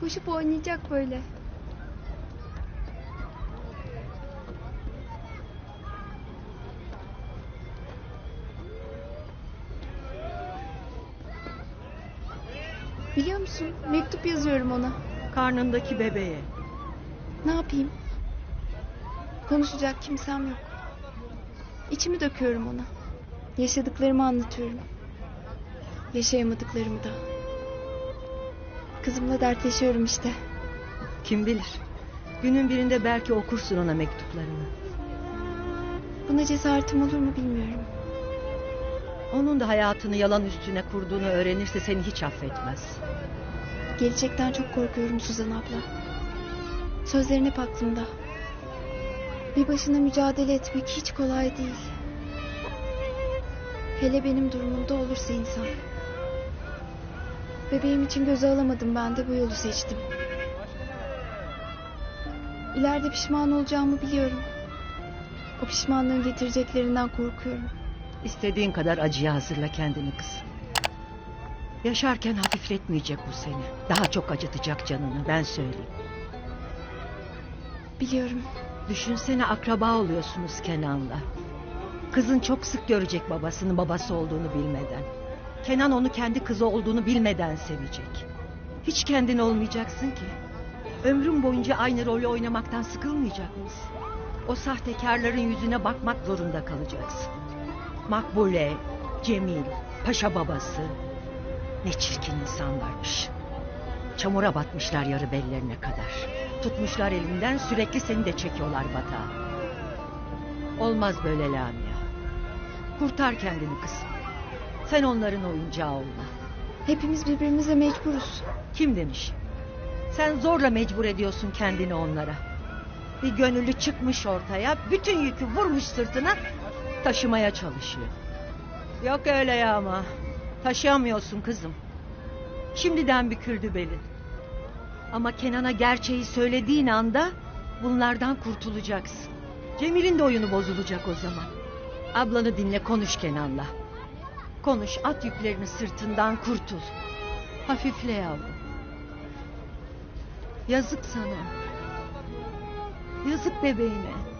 Koşup oynayacak böyle. Biliyor musun? Mektup yazıyorum ona. Karnındaki bebeğe. Ne yapayım? Konuşacak kimsem yok. İçimi döküyorum ona. Yaşadıklarımı anlatıyorum. Yaşayamadıklarımı da. Kızımla dertleşiyorum işte. Kim bilir. Günün birinde belki okursun ona mektuplarını. Buna cesaretim olur mu bilmiyorum. Onun da hayatını yalan üstüne kurduğunu öğrenirse seni hiç affetmez. Gelecekten çok korkuyorum Suzan abla. Sözlerin hep aklımda. Bir başına mücadele etmek hiç kolay değil. Hele benim durumumda olursa insan. Bebeğim için göze alamadım ben de bu yolu seçtim. İleride pişman olacağımı biliyorum. O pişmanlığın getireceklerinden korkuyorum. İstediğin kadar acıya hazırla kendini kız. Yaşarken hafifletmeyecek bu seni. Daha çok acıtacak canını ben söyleyeyim. Biliyorum. Düşünsene akraba oluyorsunuz Kenan'la. Kızın çok sık görecek babasının babası olduğunu bilmeden. Kenan onu kendi kızı olduğunu bilmeden sevecek. Hiç kendin olmayacaksın ki. Ömrün boyunca aynı rolü oynamaktan sıkılmayacak mısın? O sahtekarların yüzüne bakmak zorunda kalacaksın. Makbule, Cemil, paşa babası. Ne çirkin insanlarmış. Çamura batmışlar yarı bellerine kadar. Tutmuşlar elinden sürekli seni de çekiyorlar batağa. Olmaz böyle Lamia. Kurtar kendini kızım. Sen onların oyuncağı olma. Hepimiz birbirimize mecburuz. Kim demiş? Sen zorla mecbur ediyorsun kendini onlara. Bir gönüllü çıkmış ortaya, bütün yükü vurmuş sırtına, taşımaya çalışıyor. Yok öyle ya ama. Taşıyamıyorsun kızım. Şimdiden büküldü belin. Ama Kenan'a gerçeği söylediğin anda bunlardan kurtulacaksın. Cemil'in de oyunu bozulacak o zaman. Ablanı dinle konuş Kenan'la. Konuş at yüklerini sırtından kurtul. Hafifle yavrum. Yazık sana. Yazık bebeğine.